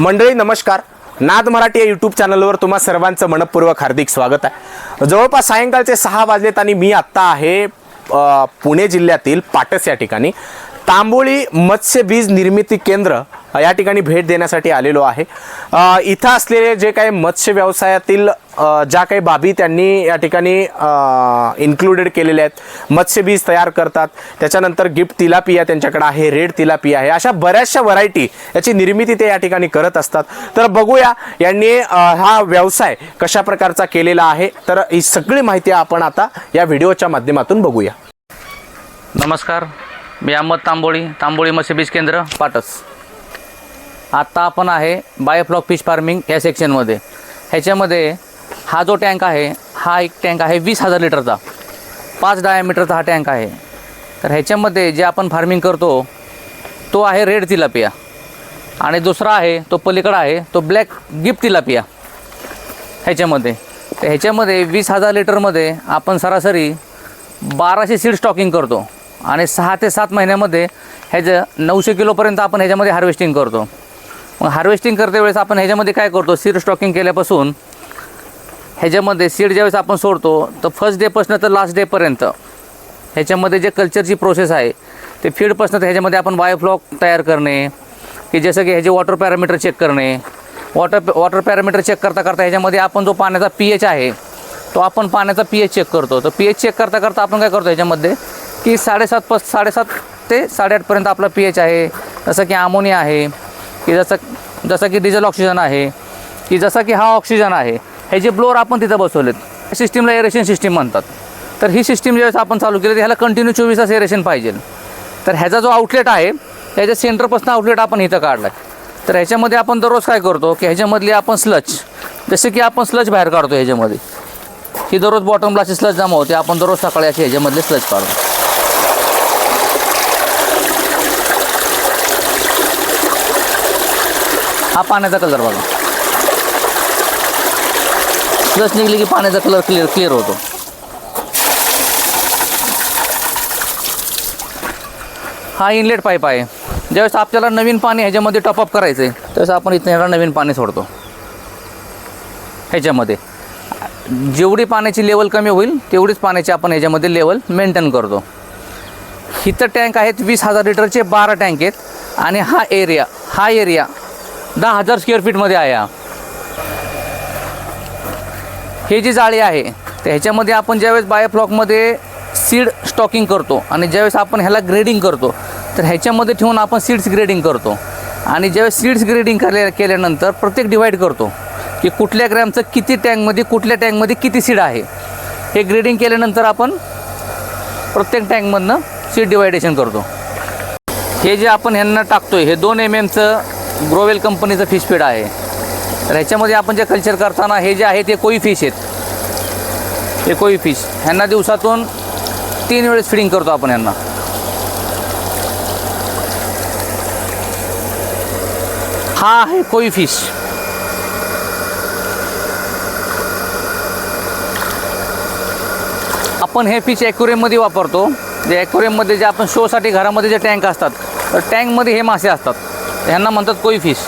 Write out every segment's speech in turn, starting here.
मंडळी नमस्कार. नाद मराठी या यूट्यूब चॅनलवर तुम्हा सर्वांचं मनपूर्वक हार्दिक स्वागत आहे. जवळपास सायंकाळचे सहा वाजलेत आणि मी आत्ता आहे पुणे जिल्ह्यातील पाटस या ठिकाणी. तांबोळी मत्स्य बीज निर्मिती केंद्र या ठिकाणी भेट देण्यासाठी आलेलो आहे. इथं असलेले जे काही मत्स्य व्यवसायातील ज्या काही बाबी त्यांनी या ठिकाणी इन्क्लुडेड केलेल्या आहेत. मत्स्य बीज तयार करतात. त्याच्यानंतर गिफ्ट तिलापिया त्यांच्याकडे आहे रेड तिलापिया आहे. अशा बऱ्याचशा व्हरायटी याची निर्मिती ते या ठिकाणी करत असतात. तर बघूया यांनी हा व्यवसाय कशा प्रकारचा केलेला आहे. तर ही सगळी माहिती आपण आता या व्हिडिओच्या माध्यमातून बघूया. नमस्कार. मी अहमद तांबोळी तांबोळी मत्स्य बीज केंद्र पाटस. आत्ता आपण आहे बायोफ्लॉक फिश फार्मिंग या सेक्शनमध्ये ह्याच्यामध्ये हा जो टँक आहे हा एक टँक आहे वीस हजार लिटरचा. पाच डायामीटरचा हा टँक आहे. तर ह्याच्यामध्ये जे आपण फार्मिंग करतो तो आहे रेड तिलापिया. आणि दुसरा आहे तो पलीकडं आहे तो ब्लॅक गिफ्ट तिलापिया. ह्याच्यामध्ये. तर ह्याच्यामध्ये वीस हजार लिटरमध्ये आपण सरासरी बाराशे सीड स्टॉकिंग करतो. आणि सहा ते सात महिन्यामध्ये ह्याचं नऊशे किलोपर्यंत आपण ह्याच्यामध्ये हार्वेस्टिंग करतो. मग हार्वेस्टिंग करते वेळेस आपण ह्याच्यामध्ये काय करतो? सीड स्टॉकिंग केल्यापासून ह्याच्यामध्ये सीड ज्यावेळेस आपण सोडतो तर फर्स्ट डेपासून तर लास्ट डेपर्यंत ह्याच्यामध्ये जे कल्चरची प्रोसेस आहे ते फीडपासून तर ह्याच्यामध्ये आपण बायोफ्लॉक तयार करणे की जसं की ह्याचे वॉटर पॅरामीटर चेक करणे. वॉटर वॉटर पॅरामीटर चेक करता करता ह्याच्यामध्ये आपण जो पाण्याचा पी एच आहे तो आपण पाण्याचा पी एच चेक करतो. तर पी एच चेक करता करता आपण काय करतो ह्याच्यामध्ये? की साडेसात पस साडेसात ते साडेआठपर्यंत आपला पी एच आहे. जसं की अमोनिया आहे की जसं जसं की डिझेल ऑक्सिजन आहे की जसं की हा ऑक्सिजन आहे. हे जे ब्लोअर आपण तिथं बसवलेत सिस्टीमला एरेशन सिस्टीम म्हणतात. तर ही सिस्टीम ज्यावेळेस आपण चालू केली तर ह्याला कंटिन्यू चोवीस तास एरेशन पाहिजे. तर ह्याचा जो आउटलेट आहे ह्याच्या सेंटरपासून आउटलेट आपण इथं काढला आहे तर ह्याच्यामध्ये आपण दररोज काय करतो की ह्याच्यामधली आपण स्लच जसे की आपण स्लच बाहेर काढतो ह्याच्यामध्ये. ही दररोज बॉटम अशी स्लच जमा होते आपण दररोज सकाळी अशी ह्याच्यामधले स्लच काढतो. हा पाण्याचा कलर बघा. स्लच निघली की पाण्याचा कलर क्लिअर क्लिअर होतो. हा इनलेट पाईप आहे. ज्यावेळेस आपल्याला नवीन पाणी ह्याच्यामध्ये टॉपअप करायचं आहे त्यावेळेस आपण इथं ह्याला नवीन पाणी सोडतो. ह्याच्यामध्ये. जेवढी पाण्याची लेवल कमी होईल तेवढीच पाण्याची आपण ह्याच्यामध्ये लेवल मेंटेन करतो. इथं टँक आहेत वीस हजार लिटरचे बारा टँक आहेत. आणि हा एरिया हा एरिया दहा हजार स्क्वेअर फीटमध्ये आहे हा. हे जी जाळी आहे तर ह्याच्यामध्ये आपण ज्यावेळेस बायोफ्लॉकमध्ये सीड स्टॉकिंग करतो आणि ज्यावेळेस आपण ह्याला ग्रेडिंग करतो तर ह्याच्यामध्ये ठेवून आपण सीड्स ग्रेडिंग करतो. आणि ज्यावेळेस सीड्स ग्रेडिंग केल्या केल्यानंतर प्रत्येक डिवाईड करतो की कुठल्या ग्रॅमचं किती टँकमध्ये कुठल्या टँकमध्ये किती सीड आहे. हे ग्रेडिंग केल्यानंतर आपण प्रत्येक टँकमधनं सीड डिवायडेशन करतो. हे जे आपण ह्यांना टाकतो आहे हे दोन एम एमचं ग्रोवेल कंपनीचं फिश फीड आहे. तर ह्याच्यामध्ये आपण जे कल्चर करताना हे जे आहे ते कोई फिश आहेत. हे कोई फिश ह्यांना दिवसातून तीन वेळेस फिडिंग करतो आपण ह्यांना हा आहे कोई फिश आपण हे फिश ॲक्युरियममध्ये वापरतो. जे ॲक्युरियममध्ये जे आपण शोसाठी घरामध्ये जे टँक असतात तर टँकमध्ये हे मासे असतात. ह्यांना म्हणतात कोई फिश.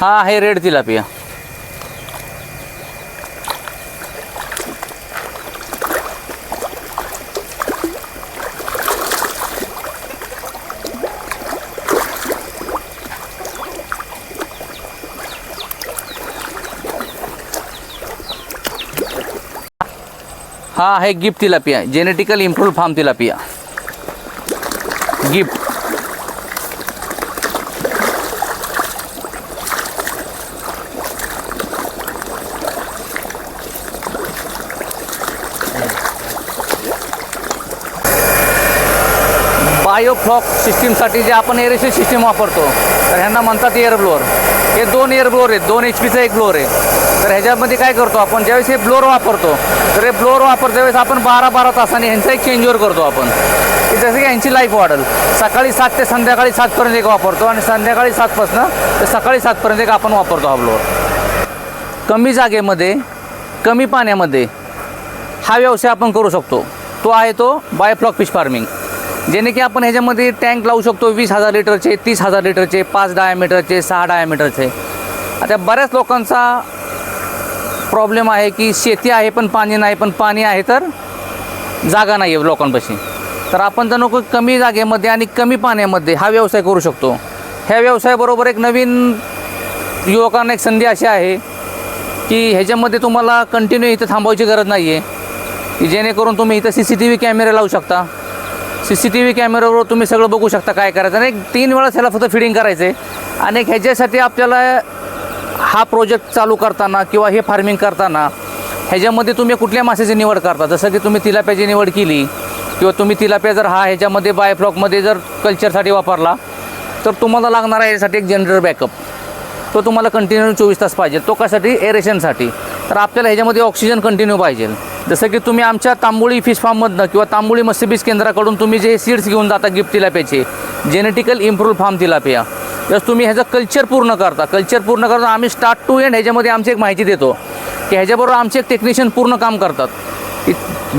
हा आहे रेड तिलापिया. हा आहे gift tilapia genetical improve farm tilapia. Gift biofloc सिस्टीमसाठी जे आपण एरेशन सिस्टीम वापरतो तर ह्यांना म्हणतात एअर ब्लोअर हे दोन एअर ब्लोअर आहेत दोन एच पीचं एक ब्लोअर आहे. तर ह्याच्यामध्ये काय करतो आपण ज्यावेळेस हे ब्लोअर वापरतो तर हे ब्लोअर वापरतो त्यावेळेस आपण बारा बारा तासाने ह्यांचा एक चेंजवर करतो आपण. की जसं की ह्यांची लाईफ वाढेल. सकाळी सात ते संध्याकाळी सातपर्यंत एक वापरतो आणि संध्याकाळी सातपासनं ते सकाळी सातपर्यंत एक आपण वापरतो हा ब्लोअर कमी जागेमध्ये कमी पाण्यामध्ये हा व्यवसाय आपण करू शकतो. तो आहे तो बायोफ्लॉक फिश फार्मिंग जेणे की आपण ह्याच्यामध्ये टँक लावू शकतो वीस हजार लिटरचे तीस हजार लिटरचे पाच डायामीटरचे सहा डायामीटरचे आता बऱ्याच लोकांचा प्रॉब्लेम आहे की शेती आहे पण पाणी नाही पण पाणी आहे तर जागा नाही आहे लोकांपाशी. तर आपण जर नको कमी जागेमध्ये आणि कमी पाण्यामध्ये हा व्यवसाय करू शकतो. ह्या व्यवसायाबरोबर एक नवीन युवकांना एक संधी अशी आहे की ह्याच्यामध्ये तुम्हाला कंटिन्यू इथं थांबवायची गरज नाही आहे की जेणेकरून तुम्ही इथं सी सी टी व्ही कॅमेरे लावू शकता. सी सी टी व्ही कॅमेऱ्यावर तुम्ही सगळं बघू शकता काय करायचं. आणि एक तीन वेळा ह्याला फक्त फिडिंग करायचं आहे आणि ह्याच्यासाठी आपल्याला हा प्रोजेक्ट चालू करताना किंवा हे फार्मिंग करताना ह्याच्यामध्ये तुम्ही कुठल्या माशाची निवड करता? जसं की तुम्ही तिलाप्याची निवड केली किंवा तुम्ही तिलाप्या जर हा ह्याच्यामध्ये बायफ्लॉकमध्ये जर कल्चरसाठी वापरला तर तुम्हाला लागणार आहे यासाठी एक जनरेटर बॅकअप तो तुम्हाला कंटिन्यू चोवीस तास पाहिजे. तो कशासाठी? एरेशनसाठी तर आपल्याला ह्याच्यामध्ये ऑक्सिजन कंटिन्यू पाहिजे. जसं की तुम्ही आमच्या तांबोळी फिश फार्ममधनं किंवा तांबोळी मत्स्यबीज केंद्राकडून तुम्ही जे सीड्स घेऊन जाता गिफ्ट तिलाप्याचे जेनेटिकल इम्प्रूव्ह फार्म तिलापिया. जसं तुम्ही ह्याचं कल्चर पूर्ण करता कल्चर पूर्ण करता आम्ही स्टार्ट टू एंड ह्याच्यामध्ये आमची एक माहिती देतो. की ह्याच्याबरोबर आमचे एक टेक्निशियन पूर्ण काम करतात.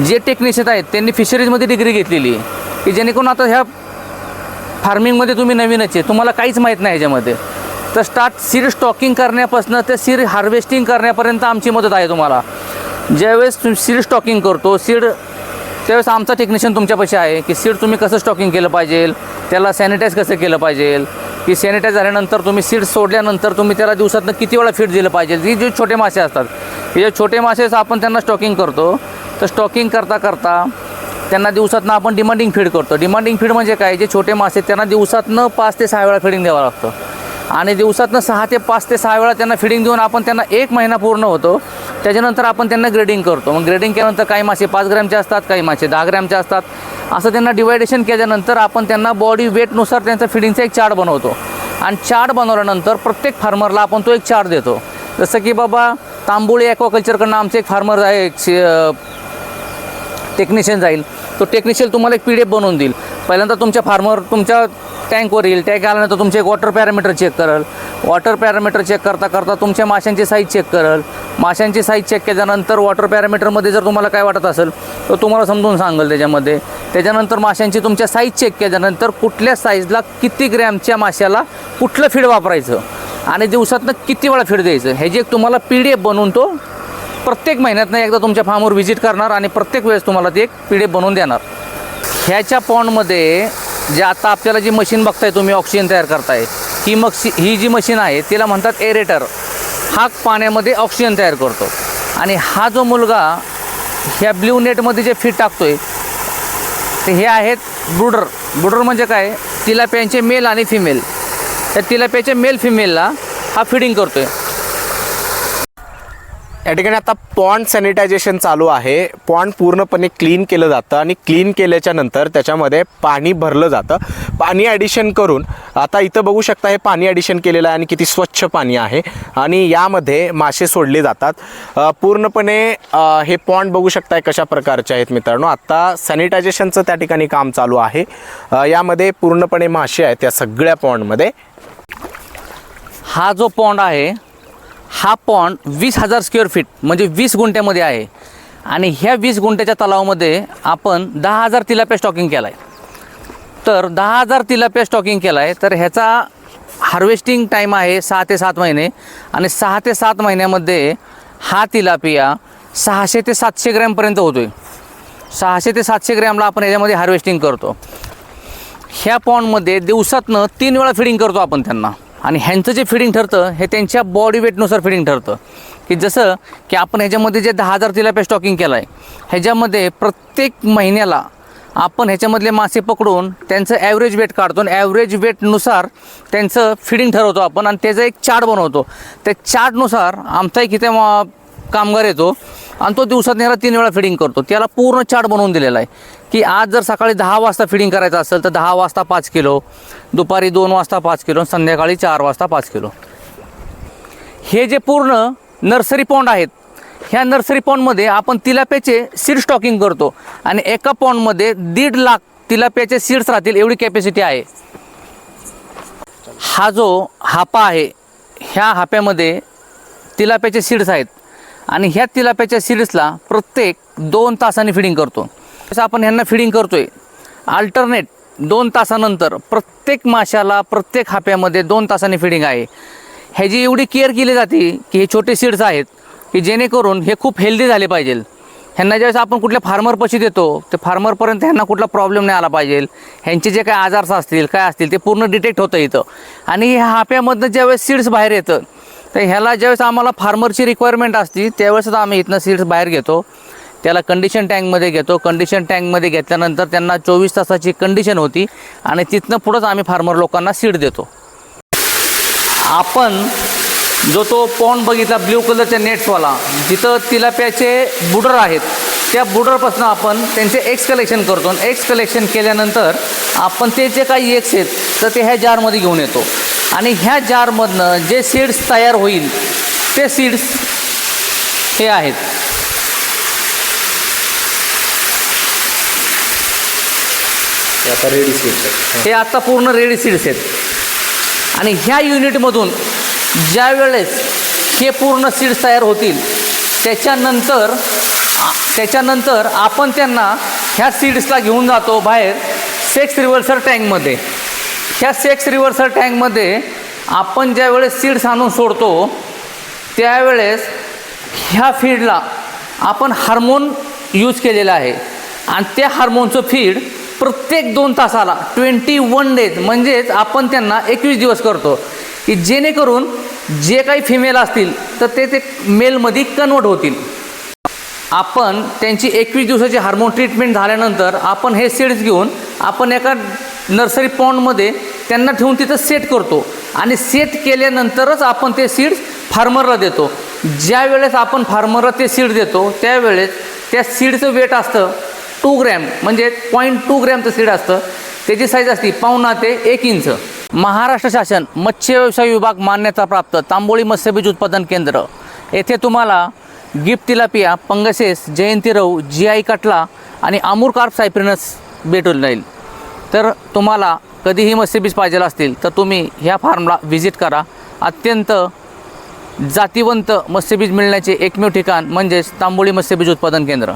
जे टेक्निशियन आहेत त्यांनी फिशरीजमध्ये डिग्री घेतलेली आहे. की जेणेकरून आता ह्या फार्मिंगमध्ये तुम्ही नवीनच आहे. तुम्हाला काहीच माहीत नाही ह्याच्यामध्ये. तर स्टार्ट सीड स्टॉकिंग करण्यापासून ते सीड हार्वेस्टिंग करण्यापर्यंत आमची मदत आहे तुम्हाला. ज्यावेळेस तुम्ही सीड स्टॉकिंग करतो सीड त्यावेळेस आमचा टेक्निशियन तुमच्यापाशी आहे की सीड तुम्ही कसं स्टॉकिंग केलं पाहिजे त्याला सॅनिटाईज कसं केलं पाहिजे की सॅनिटाईज झाल्यानंतर तुम्ही सीड सोडल्यानंतर तुम्ही त्याला दिवसातनं किती वेळा फीड दिलं पाहिजे ही जे छोटे मासे असतात हे जे छोटे मासे आपण त्यांना स्टॉकिंग करतो तर स्टॉकिंग करता करता त्यांना दिवसातनं आपण डिमांडिंग फीड करतो. डिमांडिंग फीड म्हणजे काय? जे छोटे मासे आहेत, त्यांना दिवसातनं पाच ते सहा वेळा फिडिंग द्यावं लागतं. आणि दिवसातनं सहा ते पाच ते सहा वेळा त्यांना फिडिंग देऊन आपण त्यांना एक महिना पूर्ण होतो. त्याच्यानंतर आपण त्यांना ग्रेडिंग करतो. मग ग्रेडिंग केल्यानंतर काही मासे पाच ग्रॅमचे असतात काही मासे दहा ग्रॅमचे असतात. असं त्यांना डिवायडेशन केल्यानंतर आपण त्यांना बॉडी वेटनुसार त्यांचा फिडिंगचा एक चार्ट बनवतो. आणि चार्ट बनवल्यानंतर प्रत्येक फार्मरला आपण तो एक चार्ट देतो. जसं की बाबा तांबोळी ॲक्वाकल्चरकडनं आमचे एक फार्मर आहे एक टेक्निशियन जाईल. तो टेक्निशियन तुम्हाला एक पी डी एफ बनवून देईल. पहिल्यांदा तुमच्या फार्मर तुमच्या टँकवर येईल. टँक आल्यानंतर तुमचे एक वॉटर पॅरामीटर चेक करेल. वॉटर पॅरामीटर चेक करता करता तुमच्या माशांची साईज चेक करेल. माशांची साईज चेक केल्यानंतर वॉटर पॅरामीटरमध्ये जर तुम्हाला काय वाटत असेल तर तुम्हाला समजून सांगेल त्याच्यामध्ये. त्याच्यानंतर माशांची तुमच्या साईज चेक केल्यानंतर कुठल्या साईजला किती ग्रॅमच्या माशाला कुठलं फीड वापरायचं? आणि दिवसातनं किती वेळा फीड द्यायचं? हे जे एक तुम्हाला पी डी एफ बनवून तो प्रत्येक महिन्यातनं एकदा तुमच्या फार्मवर व्हिजिट करणार आणि प्रत्येक वेळेस तुम्हाला ते एक पी डी बनवून देणार. ह्याच्या पॉन्डमध्ये जे आता आपल्याला जी मशीन बघताय तुम्ही ऑक्सिजन तयार करताय ही मग ही जी मशीन आहे तिला म्हणतात एरेटर हा पाण्यामध्ये ऑक्सिजन तयार करतो. आणि हा जो मुलगा ह्या ब्ल्यू नेटमध्ये जे फीट टाकतोय ते हे आहेत ब्रुडर. ब्रुडर म्हणजे काय? तिलाप्यांचे मेल आणि फिमेल त्या तिलाप्याच्या मेल फिमेलला हा फिडिंग करतोय. या ठिकाणी आता पॉन्ड सॅनिटायझेशन चालू आहे. पॉन्ड पूर्णपणे क्लीन केलं जातं आणि क्लीन केल्याच्यानंतर त्याच्यामध्ये पाणी भरलं जातं. पाणी ॲडिशन करून आता इथं बघू शकता हे पाणी ॲडिशन केलेलं आहे आणि किती स्वच्छ पाणी आहे. आणि यामध्ये मासे सोडले जातात. पूर्णपणे हे पॉन्ड बघू शकताय कशा प्रकारचे आहेत मित्रांनो. आत्ता सॅनिटायझेशनचं त्या ठिकाणी काम चालू आहे. यामध्ये पूर्णपणे मासे आहेत त्या सगळ्या पॉन्डमध्ये. हा जो पॉन्ड आहे हा पॉन्ड वीस हजार स्क्वेअर फीट म्हणजे वीस गुंठ्यामध्ये आहे. आणि ह्या वीस गुंठ्याच्या तलावामध्ये आपण दहा हजार तिलाप्या स्टॉकिंग केला आहे तर दहा हजार तिलाप्या स्टॉकिंग केला आहे तर ह्याचा हार्वेस्टिंग टाईम आहे सहा ते सात महिने. आणि सहा ते सात महिन्यामध्ये हा तिलापिया सहाशे ते सातशे ग्रॅमपर्यंत होतो आहे सहाशे ते सातशे ग्रॅमला आपण ह्याच्यामध्ये हार्वेस्टिंग करतो. ह्या पॉन्डमध्ये दिवसातनं तीन वेळा फिडिंग करतो आपण त्यांना. आणि ह्यांचं जे फिडिंग ठरतं हे त्यांच्या बॉडी वेटनुसार फिडिंग ठरतं. की जसं की आपण ह्याच्यामध्ये जे दहा हजार तिलाप्या स्टॉकिंग केलं आहे ह्याच्यामध्ये प्रत्येक महिन्याला आपण ह्याच्यामधले मासे पकडून त्यांचं ॲव्हरेज वेट काढतो आणि ॲव्हरेज वेटनुसार त्यांचं फिडिंग ठरवतो आपण आणि त्याचा एक चार्ट बनवतो. त्या चार्टनुसार आमचा एक इथे कामगार येतो. आणि तो दिवसात नेहरा तीन वेळा फिडिंग करतो. त्याला पूर्ण चार्ट बनवून दिलेला आहे की आज जर सकाळी दहा वाजता फिडिंग करायचं असेल तर दहा वाजता पाच किलो दुपारी दोन वाजता पाच किलो संध्याकाळी चार वाजता पाच किलो. हे जे पूर्ण नर्सरी पॉन्ड आहेत ह्या नर्सरी पॉन्डमध्ये आपण तिलाप्याचे सीड स्टॉकिंग करतो आणि एका पॉन्डमध्ये दीड लाख तिलाप्याचे सीड्स राहतील एवढी कॅपॅसिटी आहे. हा जो हापा आहे ह्या हाप्यामध्ये तिलाप्याचे सीड्स आहेत. आणि ह्या तिलाप्याच्या सीड्सला प्रत्येक दोन तासांनी फिडिंग करतो. जसं आपण ह्यांना फिडिंग करतोय अल्टरनेट दोन तासानंतर प्रत्येक माशाला प्रत्येक हाप्यामध्ये दोन तासांनी फिडिंग आहे. ह्याची एवढी केअर केली जाते की हे छोटे सीड्स आहेत की जेणेकरून हे खूप हेल्दी झाले पाहिजे. ह्यांना ज्यावेळेस आपण कुठल्या फार्मरपाशी देतो ते फार्मरपर्यंत ह्यांना कुठला प्रॉब्लेम नाही आला पाहिजे. ह्यांचे जे काय आजारस असतील काय असतील ते पूर्ण डिटेक्ट होतं इथं. आणि ह्या हाप्यामधनं ज्यावेळेस सीड्स बाहेर येतं तर ह्याला ज्यावेळेस आम्हाला फार्मरची रिक्वायरमेंट असते त्यावेळेस आम्ही इथनं सीड्स बाहेर घेतो. त्याला कंडिशन टँकमध्ये घेतो. कंडिशन टँकमध्ये घेतल्यानंतर त्यांना चोवीस तासाची कंडिशन होती आणि तिथनं पुढंच आम्ही फार्मर लोकांना सीड देतो. आपण जो तो पॉन्ड बघितला ब्ल्यू कलरच्या नेट्सवाला जिथं तिलाप्याचे बुडर आहेत त्या बुडरपासून आपण त्यांचे एक्स कलेक्शन करतो. आणि एक्स कलेक्शन केल्यानंतर आपण ते जे काही एक्स आहेत तर ते ह्या जारमध्ये घेऊन येतो. आणि ह्या जारमधनं जे सीड्स तयार होईल ते सीड्स हे आहेत. आता रेडी सीट हे. आता पूर्ण रेडी सीड्स आहेत. आणि ह्या युनिटमधून ज्या वेळेस हे पूर्ण सीड्स तयार होतील त्याच्यानंतर त्याच्यानंतर आपण त्यांना ह्या सीड्सला घेऊन जातो बाहेर सेक्स रिव्हर्सर टँकमध्ये ह्या सेक्स रिव्हर्सल टँकमध्ये आपण ज्या वेळेस सीड्स आणून सोडतो त्यावेळेस ह्या फीडला आपण हार्मोन यूज केलेला आहे. आणि त्या हार्मोनचं फीड प्रत्येक दोन तासाला ट्वेंटी वन डेज म्हणजेच आपण त्यांना एकवीस दिवस करतो. की जेणेकरून जे काही फिमेल असतील तर ते ते मेलमध्ये कन्वर्ट होतील. आपण त्यांची एकवीस दिवसाची हार्मोन ट्रीटमेंट झाल्यानंतर आपण हे सीड्स घेऊन आपण एका नर्सरी पॉन्डमध्ये त्यांना ठेवून तिथं सेट करतो. आणि सेट केल्यानंतरच आपण ते सीड्स फार्मरला देतो. ज्या वेळेस आपण फार्मरला ते सीड देतो त्यावेळेस त्या सीडचं वेट असतं टू ग्रॅम म्हणजे पॉईंट टू ग्रॅमचं सीड असतं. त्याची साईज असते पावणा ते एक इंच. महाराष्ट्र शासन मत्स्य व्यवसाय विभाग मान्यता प्राप्त तांबोळी मत्स्यबीज उत्पादन केंद्र. येथे तुम्हाला गिफ्ट तिलापिया पंगसेस जयंती रव जी आय कटला आणि अमूर कार्प सायप्रिनस भेटून जाईल तर तुम्हाला कधीही मत्स्यबीज पाहिजे असतील तर तुम्ही ह्या फार्मला व्हिजिट करा. अत्यंत जातीवंत मत्स्यबीज मिळण्याचे एकमेव ठिकाण म्हणजेच तांबोळी मत्स्यबीज उत्पादन केंद्र.